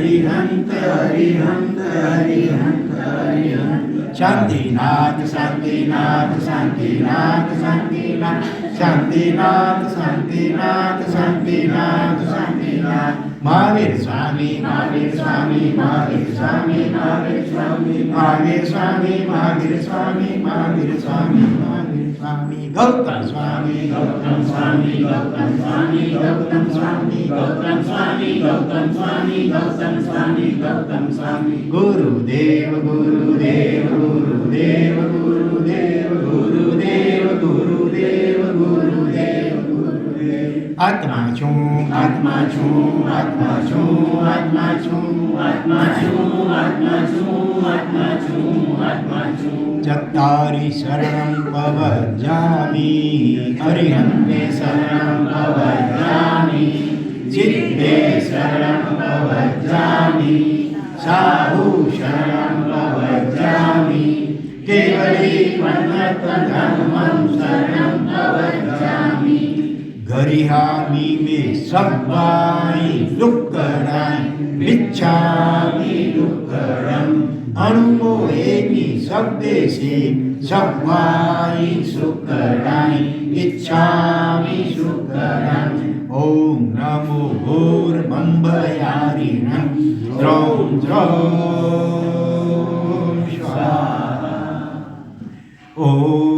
હરિહંત હરિહંત હરિહંત હરિહંત શાંતિનાથ શાંતિનાથ શાંતિનાથ શાંતિનાથ શાંતિનાથ શાંતિનાથ શાંતિનાથ શાંતિનાથ મહાવીર સ્વામી મહાવીર સ્વામી મહાવીર સ્વામી મહાવીર સ્વામી મહાવીર સ્વામી મહાવીર સ્વામી મહાવીર સ્વામી મહાવીર સ્વામી. ગૌતમ સ્વામી ગૌતમ સ્વામી ગૌતમ સ્વામી ગૌતમ સ્વામી ગૌતમ સ્વામી ગૌતમ સ્વામી ગૌતમ સ્વામી ગૌતમ સ્વામી. ગુરુદેવ ગુરુદેવ આત્મા છું આત્મા છું આત્મા છું આત્મા છું આત્મા છું આત્મા છું આત્મા છું આત્મા છું. ચત્તારી શરણમ પવજામિ હરિહંતે શરણમ પવજામિ ચિત્તે શરણમ પવજામિ સાહુ શરણમ પવજામિ કેવલી પન્નત हरिहामि मे सर्वाणि दुःखराणि मिच्छामि दुःखरम् अनुमोहेमि सब्देशे सर्वाणि सुकराणि इच्छामि सुकराणि ॐ नमो भूर्मम्बयारिणं द्रौ द्रौ ॐ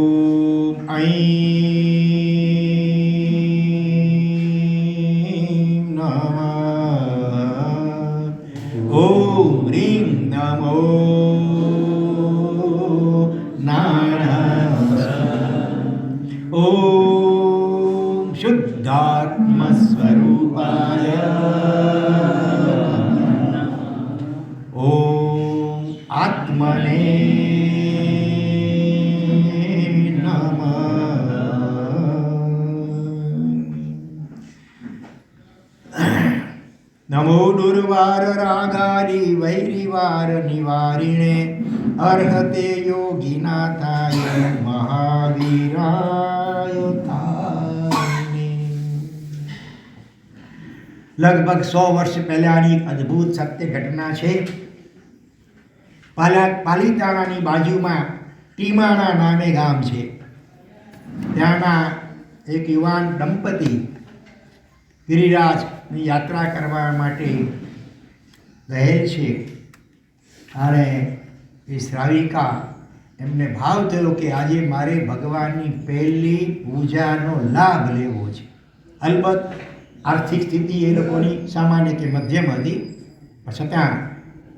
આત્મને નમઃ દુર્વાર રાગારી વૈરિવાર નિવારિણે અર્હતે યોગીનાથાય મહાવીરાય તારણે. લગભગ સો વર્ષ પહેલાંની એક અદ્ભુત સત્ય ઘટના છે પાલા પાલીતાણાની બાજુમાં ટીમાણા નામે ગામ છે. ત્યાંના એક યુવાન દંપતી ગિરિરાજની યાત્રા કરવા માટે રહે છે. અને એ શ્રાવિકા એમને ભાવ થયો કે આજે મારે ભગવાનની પહેલી પૂજાનો લાભ લેવો છે. અલબત્ત, આર્થિક સ્થિતિ એ લોકોની સામાન્ય કે મધ્યમ હતી, પણ છતાં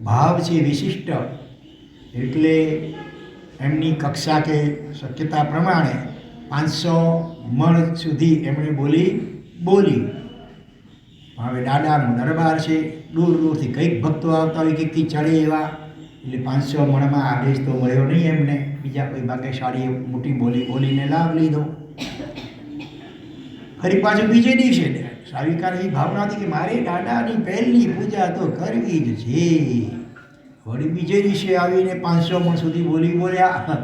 ભાવ છે વિશિષ્ટ. એટલે એમની કક્ષા કે શક્યતા પ્રમાણે પાંચસો મણ સુધી એમણે બોલી બોલી. હવે દાદાનો દરબાર છે, દૂર દૂરથી કંઈક ભક્તો આવતા હોય, કંઈકથી ચડે એવા, એટલે પાંચસો મણમાં આદેશ તો મળ્યો નહીં એમને. બીજા કોઈ ભાગ્યશાળીએ મોટી બોલી બોલીને લાભ લીધો. ફરી પાછું બીજે દિવસે સાવિકાની ભાવના હતી કે મારે દાદાની પહેલી પૂજા તો કરવી જ છે. વળી બીજે દિવસે આવીને પાંચસો મણ સુધી બોલી બોલ્યા.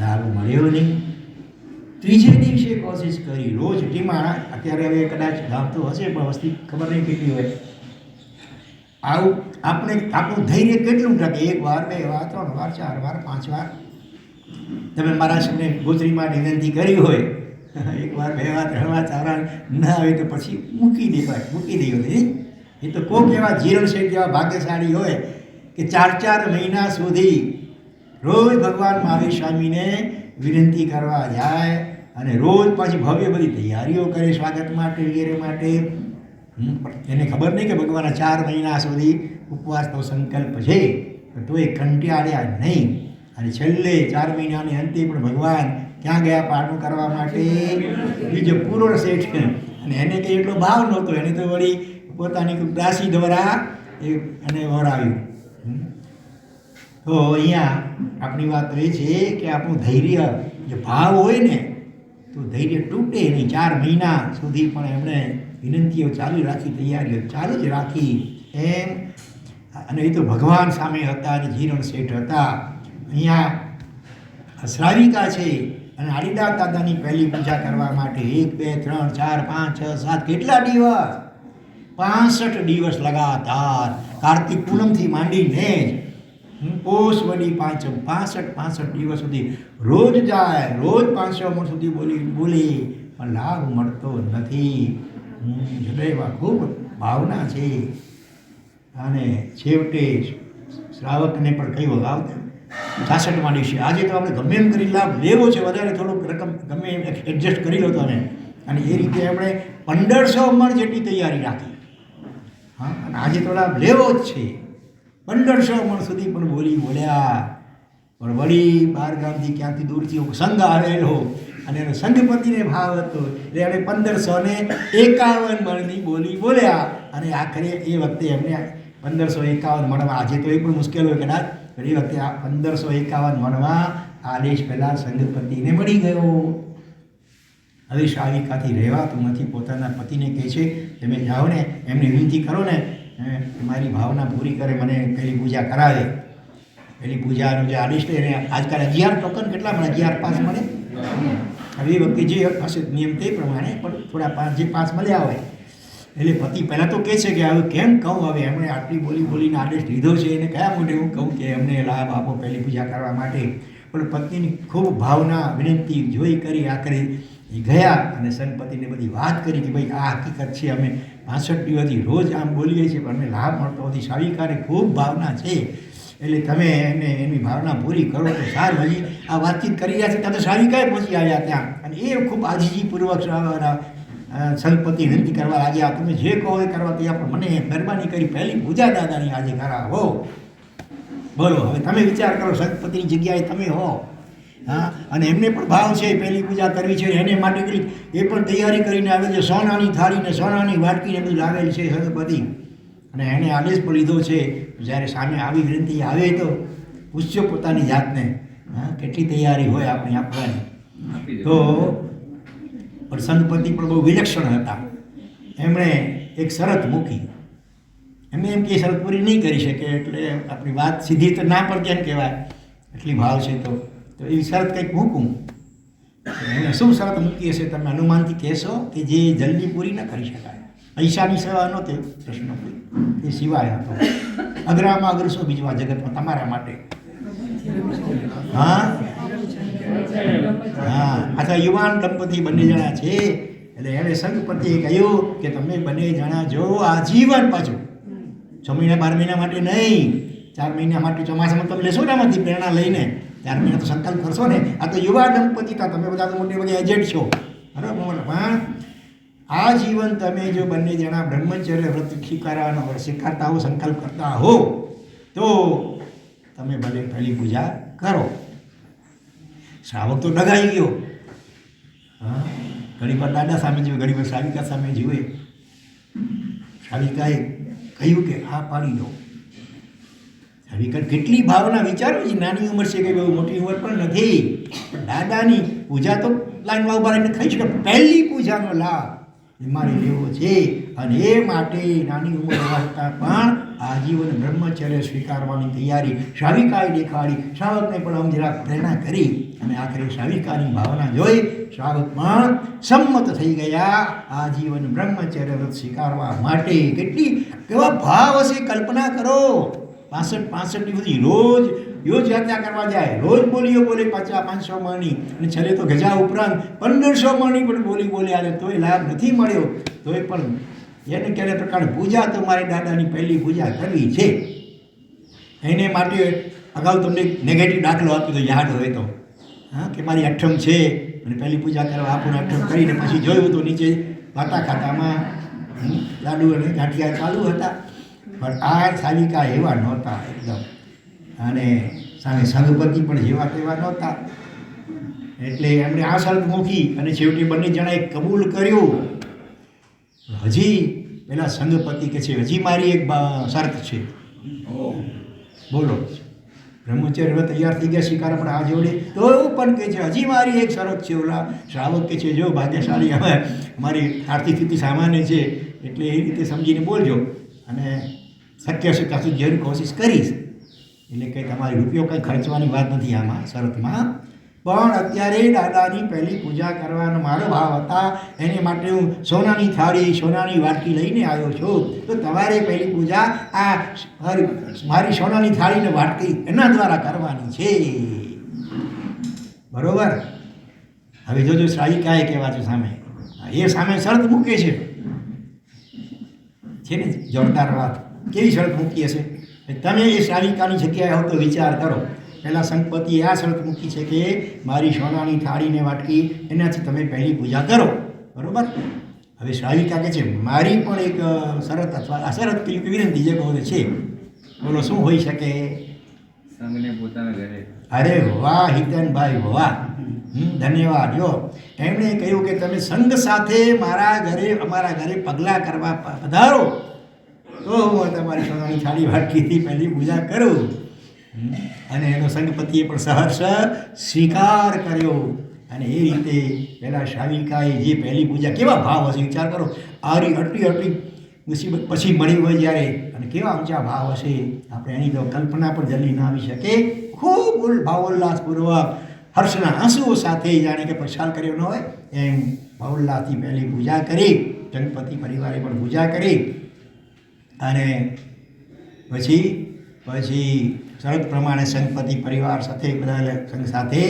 લાભ મળ્યો નહીં. ત્રીજે દિવસે કોશિશ કરી. રોજ ટીમાણા અત્યારે હવે કદાચ ગામ તો હશે, પણ વસ્તી ખબર નહીં કેટલી હોય. આવું આપણે આપણું ધૈર્ય કેટલું ટકે? એક વાર, બે વાર, ત્રણ વાર, ચાર વાર, પાંચ વાર. તમે મારા સામે ગોત્રીમાં વિનંતી કરી હોય. એક વાર, બે વાર, ત્રણ વાર, ચાર વાર ના આવે તો પછી મૂકી દેવાય, મૂકી દઈએ નહીં એ તો કોક એવા જીરણ શેઠ જેવા ભાગ્યશાળી હોય. કે ચાર ચાર મહિના સુધી રોજ ભગવાન મહાવીર સ્વામીને વિનંતી કરવા જાય અને રોજ પાછી ભવ્ય બધી તૈયારીઓ કરે સ્વાગત માટે, વગેરે માટે. એને ખબર નહીં કે ભગવાનના ચાર મહિના સુધી ઉપવાસનો સંકલ્પ છે. તો એ કંટાળ્યા નહીં. અને છેલ્લે ચાર મહિનાની અંતે પણ ભગવાન ક્યાં ગયા પારણું કરવા માટે? બીજો પૂરો શેઠ અને એને કંઈ એટલો ભાવ નહોતો. એને તો વળી પોતાની દાસી દ્વારા એ અને વરાવ્યું. તો અહીંયા આપણી વાત એ છે કે આપણું ધૈર્ય જે ભાવ હોય ને, તો ધૈર્ય તૂટે નહીં. ચાર મહિના સુધી પણ એમણે વિનંતીઓ ચાલુ રાખી, તૈયારીઓ ચાલુ જ રાખી. એમ. અને એ તો ભગવાન સામે હતા અને જીરણ શેઠ હતા. અહીંયા શ્રાવિકા છે અને આડીદાર દાદાની પહેલી પૂજા કરવા માટે એક, બે, ત્રણ, ચાર, પાંચ, છ, સાત કેટલા દિવસ? પાસઠ દિવસ લગાતાર કાર્તિક પૂનમથી માંડીને જ હમ, પોષ વડી પાંચમ પાસઠ પાસઠ દિવસ સુધી રોજ જાય રોજ પાંચસો મણ સુધી બોલી બોલી પણ લાભ મળતો નથી. હૃદયમાં ખૂબ ભાવના છે. અને છેવટે શ્રાવકને પણ કહ્યું આવતા છાસઠમાં દિવસે. આજે તો આપણે ગમે એમ કરી લાભ લેવો છે વધારે થોડુંક રકમ ગમે એમ એડજસ્ટ કરી લો તમે અને એ રીતે આપણે પંદરસો મણ જેટલી તૈયારી રાખી. હા, અને આજે લાભ લેવો જ છે. પંદરસો મણ સુધી પણ બોલી બોલ્યા. પણ વળી બાર ગામથી ક્યાંથી દૂરથી સંઘ આવેલો અને એનો સંઘપતિને ભાવ હતો. એટલે એણે પંદરસો ને એકાવન મણની બોલી બોલ્યા. અને આખરે એ વખતે એમને પંદરસો એકાવન મણમાં, આજે તો એ પણ મુશ્કેલ હોય કદાચ પણ એ વખતે આ પંદરસો એકાવન મણમાં આદેશ પહેલાં સંઘપતિને મળી ગયો. હવે શાવિકાથી રહેવાતું નથી, પોતાના પતિને કહે છે, તમે જાઓ ને, એમને વિનંતી કરો ને મારી ભાવના પૂરી કરે, મને પેલી પૂજા કરાવે. પેલી પૂજાનો જે આદેશ એને આજકાલ અગિયાર ટોકન કેટલા મળે? અગિયાર પાસ મળે? હવે એ વખતે જે હશે નિયમ તે પ્રમાણે, પણ થોડા પાંચ, જે પાસ મળ્યા હોય, એટલે પતિ પહેલાં તો કહે છે કે, હવે કેમ કહું? હવે એમણે આટલી બોલી બોલીને આદેશ લીધો છે, એને કયા મોઢે હું કહું કે એમને લાભ આપો પહેલી પૂજા કરવા માટે? પણ પત્નીની ખૂબ ભાવના, વિનંતી જોઈ કરી આખરે એ ગયા અને સંતપતિને બધી વાત કરી કે ભાઈ આ હકીકત છે, અમે પાસઠ દિવસથી રોજ આમ બોલીએ છીએ, પણ અમને લાભ મળતો નથી. સાવિકાને ખૂબ ભાવના છે. એટલે તમે એને એની ભાવના પૂરી કરો તો સારું. હજી આ વાતચીત કરી રહ્યા છે, ત્યાં તો સાવિકાએ પહોંચી આવ્યા ત્યાં. અને એ ખૂબ આજીજીપૂર્વક સંતપતિ વિનંતી કરવા લાગ્યા તમે જે કહો એ કરવા તૈયાર. પણ મને મહેરબાની કરી પહેલી પૂજા દાદાની આજે કરાવો. બોલો, હવે તમે વિચાર કરો, સંતપતિની જગ્યાએ તમે હો. હા? અને એમને પણ ભાવ છે પહેલી પૂજા કરવી છે એને માટે કરી એ પણ તૈયારી કરીને આવે છે સોનાની થાળીને સોનાની વાટકીને બધું લાવેલ છે સંતપતિ અને એણે આદેશ પણ લીધો છે જ્યારે સામે આવી વિનંતી આવે તો પૂછજો પોતાની જાતને. હા કેટલી તૈયારી હોય આપણી આપવાની તો પણ સંતપતિ પણ બહુ વિલક્ષણ હતા. એમણે એક શરત મૂકી. એમને એમ કે શરત પૂરી નહીં કરી શકે એટલે આપણી વાત સીધી તો ના પણ કેમ કહેવાય? એટલી ભાવ છે તો તો એવી શરત કંઈક મૂકું? એને શું શરત મૂકી હશે? તમે અનુમાનથી કહેશો કે જે જલ્દી પૂરી ન કરી શકાય. પૈસાની સેવા નહોતી પ્રશ્ન એ સિવાય હતો. અઘરામાં અઘર શું બીજું જગતમાં તમારા માટે. હા? હા. અથવા યુવાન દંપતી બંને જણા છે. એટલે એણે સંગપતિએ કહ્યું કે તમે બંને જણા જો આજીવન પાછું. છ મહિના, બાર મહિના માટે નહીં. ચાર મહિના માટે ચોમાસામાં તમે લેશો ને આમાંથી પ્રેરણા લઈને. ચાર મેં તો સંકલ્પ કરશો ને. આ તો યુવા દંપતી હતા તમે બધા તો મોટે એજન્ટ છો. બરાબર, પણ આ જીવન તમે જો બંને જણા બ્રહ્મચર્ય વ્રત સ્વીકારવાનો સ્વીકારતા હો, સંકલ્પ કરતા હો, તો તમે ભલે પહેલી પૂજા કરો. શ્રાવક તો ડગાઈ ગયો. હા? ઘણી વાર દાદા સામે જીવે, ઘણી વાર સાવિકા સામે જીવે. સાવિકાએ કહ્યું કે આ પાડી દો. સાવિકા કેટલી ભાવના વિચારો છે? નાની ઉંમર છે કે બહુ મોટી ઉંમર પણ નથી. પણ દાદાની પૂજા તો લાઈનમાં ઊભા રહીને થઈ શકે પહેલી પૂજાનો લાભ મારે લેવો છે. અને એ માટે નાની ઉંમર હોવા પણ આજીવન બ્રહ્મચર્ય સ્વીકારવાની તૈયારી શાવિકાએ દેખાડી. શ્રાવકને પણ આમ જરાક પ્રેરણા કરી અને આખરે શાવિકાની ભાવના જોઈ શ્રાવક પણ સંમત થઈ ગયા. આજીવન બ્રહ્મચર્ય વ્રત સ્વીકારવા માટે કેટલી કેવા ભાવ હશે, કલ્પના કરો. પાસઠ પાસઠની બધી રોજ યોજ યાત્રા કરવા જાય. રોજ બોલીઓ બોલે પાછા પાંચસો મણની. અને છેલ્લે તો ગજા ઉપરાંત પંદરસો મણની પણ બોલી, બોલે અને તોય લાભ નથી મળ્યો. તોય પણ એને ક્યારે પ્રકારે પૂજા? તો મારી દાદાની પહેલી પૂજા કરવી છે. એને માટે અગાઉ તમને નેગેટિવ દાખલો આપ્યો તો યાદ હોય તો. હા, કે મારી અઠમ છે. અને પહેલી પૂજા કરવા આપણને અઠમ કરીને પછી જોયું તો નીચે વાતા ખાતામાં લાડુ અને ગાંઠિયા ચાલુ હતા. પણ આ સાલિકા એવા નહોતા એકદમ. અને સામે સંઘપતિ પણ જેવા તેવા નહોતા. એટલે એમણે આ શરત મૂકી અને છેવટે બંને જણાએ કબૂલ કર્યું. હજી પેલા સંઘપતિ કે છે, હજી મારી એક શરત છે. બોલો. બ્રહ્મચર્ય તૈયાર થઈ ગયા, શિકાર પણ આ જોડે. તો એવું પણ કે છે, હજી મારી એક શરત છે, ઓલા શ્રાવક કે છે, જો ભાગ્યશાળી હવે મારી આર્થિક સ્થિતિ સામાન્ય છે, એટલે એ રીતે સમજીને બોલજો. અને શક્ય છે ત્યાં સુધી કોશિશ કરીશ. એટલે કંઈ તમારી રૂપિયો કંઈ ખર્ચવાની વાત નથી આમાં, શરતમાં. પણ અત્યારે દાદાની પહેલી પૂજા કરવાનો મારો ભાવ હતા. એને માટે હું સોનાની થાળી, સોનાની વાટકી લઈને આવ્યો છું. તો તમારે પહેલી પૂજા આ મારી સોનાની થાળીને વાટકી એના દ્વારા કરવાની છે. બરોબર? હવે જોજો શ્રાવિકાએ કહેવા છે સામે. એ સામે શરત મૂકે છે ને? જોરદાર વાત. કેવી શરત મૂકી હશે તમે એ શ્રાવિકાની જગ્યાએ હો તો વિચાર કરો. પહેલાં સંતપતિએ આ શરત મૂકી છે કે મારી સોનાની થાળીને વાટકી એનાથી તમે પહેલી પૂજા કરો. બરાબર? હવે શ્રાવિકા કહે છે મારી પણ એક શરત અથવા આ શરત પેલી વિનંતી જે કહો છે. બોલો શું હોઈ શકે? સંઘને પોતાના ઘરે. અરે વાહ હિતનભાઈ વાહ. ધન્યવાદ. જો એમણે કહ્યું કે તમે સંઘ સાથે મારા ઘરે અમારા ઘરે પગલાં કરવા પધારો. તો હું તમારી સોનાની થાળી વાટકીથી પહેલી પૂજા કરું. અને એનો સંઘપતિએ પણ સહર્ષ સ્વીકાર કર્યો. અને એ રીતે પહેલાં શાવિકાએ જે પહેલી પૂજા, કેવા ભાવ હશે વિચાર કરો? આરી અટલી અટલી મુસીબત પછી મળી હોય જ્યારે. અને કેવા ઊંચા ભાવ હશે? આપણે એની તો કલ્પના પણ જલ્દી ના આવી શકે. ખૂબ ભાવોલ્લાસપૂર્વક હર્ષના આંસુઓ સાથે જાણે કે પ્રસાર કર્યો ન હોય, એમ ભાવોલ્લાસથી પહેલી પૂજા કરી. ગણપતિ પરિવારે પણ પૂજા કરી. અને પછી પછી શરત પ્રમાણે સંગપતિ પરિવાર સાથે બધા સંઘ સાથે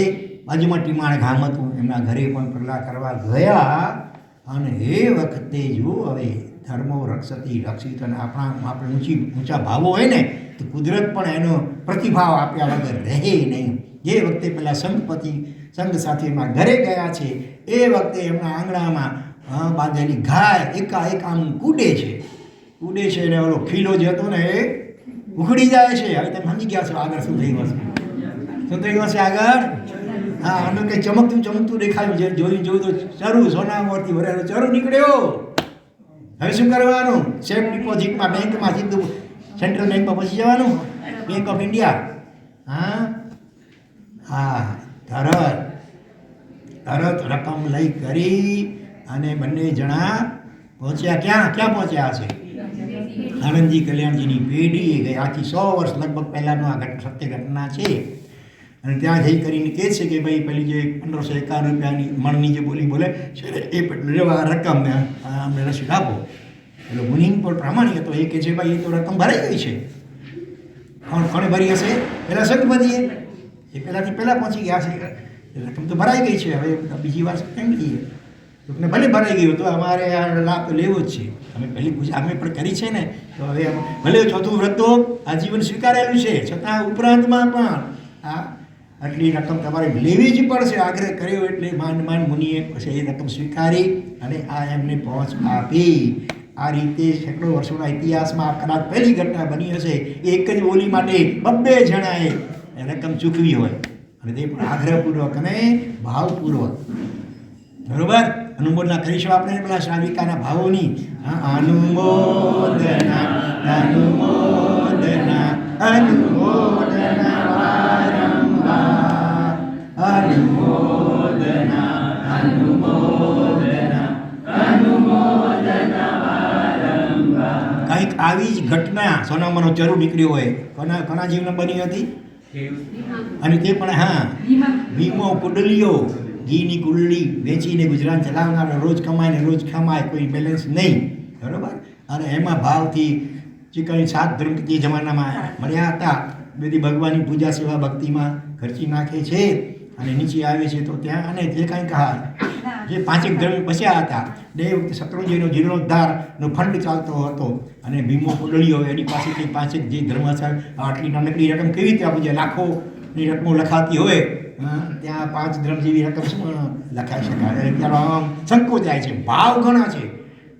બાજુમાં ટીમાણ ગામ હતું. એમના ઘરે પણ પગલા કરવા ગયા. અને એ વખતે જો હવે ધર્મો રક્ષતી, રક્ષિત અને આપણા આપણે ઊંચી, ઊંચા ભાવો હોય ને, તો કુદરત પણ એનો પ્રતિભાવ આપ્યા વગર રહે નહીં. જે વખતે પેલા સંઘપતિ સંઘ સાથે એમના ઘરે ગયા છે, એ વખતે એમના આંગણામાં બાંધેલી ગાય એકાએક આમ કૂદે છે. કૂદે છે ને ઓલો ખીલો જે હતો ને એ ઉખડી જાય છે. હવે તમે સમજી ગયા છો આગળ શું થઈ ગયો શું થઈ ગયો છે આગળ? હા આનું કંઈ ચમકતું ચમકતું દેખાયું. છે જોયું જોયું તો ચરું સોનામાંથી ભરેલો ચરું નીકળ્યો. હવે શું કરવાનું? સેફ ડિપોઝિટમાં બેંકમાં સીધું સેન્ટ્રલ બેંકમાં પહોંચી જવાનું? બેંક ઓફ ઇન્ડિયા હા? હા, તરત તરત રકમ લઈ કરી અને બંને જણા પહોંચ્યા. ક્યાં ક્યાં પહોંચ્યા છે આનંદજી કલ્યાણજીની પેઢી ગઈ. આથી સો વર્ષ લગભગ પહેલાંનું આ સત્ય ઘટના છે. અને ત્યાં જઈ કરીને કહે છે કે ભાઈ, પેલી જે પંદરસો એકાવન રૂપિયાની મણની જે બોલી બોલે છે એ રકમ અમને રસીદ આપો. એટલે મુનિમ પણ પ્રામાણિક હતો. એ કહે છે, ભાઈ, એ તો રકમ ભરાઈ ગઈ છે. કોણ, કોણે ભરી હશે? પહેલાં સંઘપતિએ. એ પહેલાંથી પહેલાં પહોંચી ગયા છે. રકમ તો ભરાઈ ગઈ છે. હવે બીજી વાર કેમ લઈએ. તમને ભલે ભરાઈ ગયું તો અમારે આ લાભ લેવો જ છે. અમે પહેલી પૂજા અમે પણ કરી છે ને. તો હવે ભલે ચોથું વ્રત તો આજીવન સ્વીકારેલું છે. છતાં ઉપરાંતમાં પણ આ આટલી રકમ તમારે લેવી જ પડશે. આગ્રહ કર્યો એટલે માંડ માંડ મુનિએ પછી એ રકમ સ્વીકારી અને આ એમને પહોંચ આપી. આ રીતે સેંકડો વર્ષોના ઇતિહાસમાં આ કદાચ પહેલી ઘટના બની હશે. એક જ બોલી માટે બબ્બે જણાએ રકમ ચૂકવી હોય. અને તે પણ આગ્રહપૂર્વક અને ભાવપૂર્વક. બરોબર? અનુમોદના કરીશું આપણે પેલા શ્રાવિકાના ભાવોની. અનુમોદના અનુમોદના અનુમોદના વારંવાર. અનુમોદના અનુમોદના કંઈક આવી જ ઘટના સોનામાનો ચરુ નીકળ્યો હોય. કોના કોના જીવનમાં બની હતી? અને તે પણ હા વીમો કુંડલીઓ. ઘીની કુંડલી વેચીને ગુજરાન ચલાવનારો રોજ કમાય ને રોજ કમાય, કોઈ બેલેન્સ નહીં. બરાબર? અને એમાં ભાવથી જે કંઈ સાત ધર્મ તે જમાનામાં મળ્યા હતા. બધી ભગવાનની પૂજા સેવા ભક્તિમાં ખર્ચી નાખે છે અને નીચે આવે છે તો ત્યાં અને જે કાંઈ હા જે પાંચેક ધર્મ બસ્યા હતા બે શત્રુંજીનો જીર્ણોદ્ધારનો ફંડ ચાલતો હતો અને ભીમો કુંડળીઓ એની પાસેથી પાંચેક જે ધર્મ આટલી નાનકડી રકમ કેવી રીતે આપી છે લાખોની રકમો લખાતી હોય ત્યાં પાંચ ધર્મ જેવી રકમ શું લખાઈ શકાય. ત્યારે આમ સંકોચાય છે, ભાવ ઘણા છે.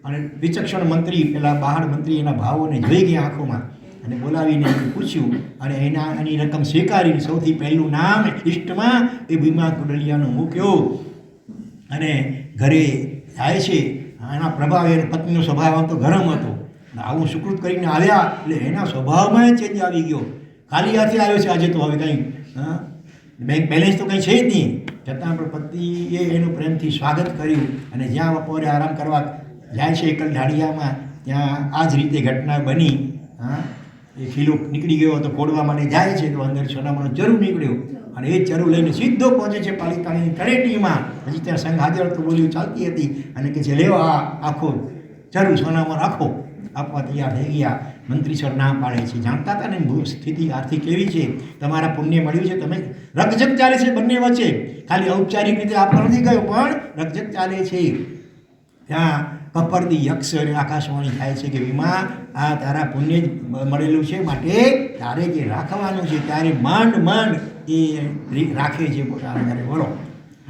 અને વિચક્ષણ મંત્રી, પેલા બહાર મંત્રી એના ભાવોને જોઈ ગયા આંખોમાં અને બોલાવીને પૂછ્યું, અને એના, એની રકમ સ્વીકારીને સૌથી પહેલું નામ લિસ્ટમાં એ ભીમા કુડલિયાનો મૂક્યો. અને ઘરે જાય છે, એના પ્રભાવે એની પત્નીનો સ્વભાવ આમ તો ગરમ હતો. આવું સુકૃત કરીને આવ્યા, એટલે એના સ્વભાવમાં ચેન્જ આવી ગયો. ખાલી હાથે આવ્યો છે, આજે તો હવે કંઈ હા? બેંક બેલેન્સ તો કંઈ છે જ નહીં. છતાં પણ પતિએ એનું પ્રેમથી સ્વાગત કર્યું અને જ્યાં બપોરે આરામ કરવા જાય છે એકલ ઢાળિયામાં, ત્યાં આ જ રીતે ઘટના બની. હા? એ ખીલો નીકળી ગયો તો કોડવા માટે જાય છે, તો અંદર સોનામાનો ચરુ નીકળ્યો. અને એ ચરુ લઈને સીધો પહોંચે છે પાલિતાણીની તળેટીમાં હજી ત્યાં સંઘ હાજર તો બોલીઓ ચાલતી હતી અને કે છે, લેવા આખો ચરુ સોનામાં રાખો. આપવા તૈયાર થઈ ગયા. મંત્રી સર ના પાડે છે. જાણતા હતા ને સ્થિતિ આર્થિક કેવી છે? તમારા પુણ્ય મળ્યું છે? તમે રકઝક ચાલે છે બંને વચ્ચે. ખાલી ઔપચારિક રીતે આપણો નથી ગયો, પણ રકઝક ચાલે છે. ત્યાં કપરદી યક્ષ અને આકાશવાણી થાય છે કે વિમા આ તારા પુણ્ય જ મળેલું છે માટે તારે જે રાખવાનું છે ત્યારે માંડ માંડ એ રાખે છે પોતાના ઘરે. બોલો.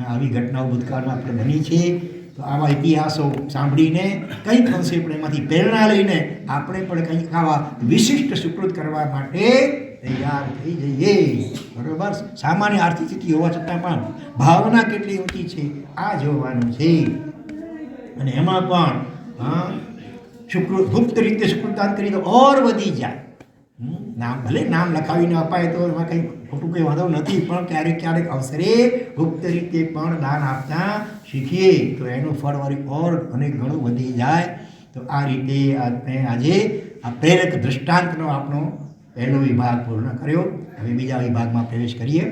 આવી ઘટનાઓ ભૂતકાળમાં આપણે બની છે. તો આવા ઇતિહાસો સાંભળીને કંઈક અંશે પણ એમાંથી પ્રેરણા લઈને આપણે પણ કંઈક આવા વિશિષ્ટ સુકૃત કરવા માટે તૈયાર થઈ જઈએ. બરોબર? સામાન્ય આર્થિક સ્થિતિ હોવા છતાં પણ ભાવના કેટલી ઊંચી છે આ જોવાનું છે. અને એમાં પણ, હા, શુક્ર ગુપ્ત રીતે શુક્રદાન કરી તો ઓર વધી જાય. નામ ભલે નામ લખાવીને અપાય તો એમાં કંઈ ખોટું કંઈ વાંધો નથી, પણ ક્યારેક ક્યારેક અવસરે ગુપ્ત રીતે પણ દાન આપતા શીખીએ. તો એનું ફળ વળી ઓર અને ઘણું વધી જાય. તો આ રીતે આપણે આજે આ પ્રેરક દૃષ્ટાંતનો આપણો પહેલો વિભાગ પૂર્ણ કર્યો. હવે બીજા વિભાગમાં પ્રવેશ કરીએ.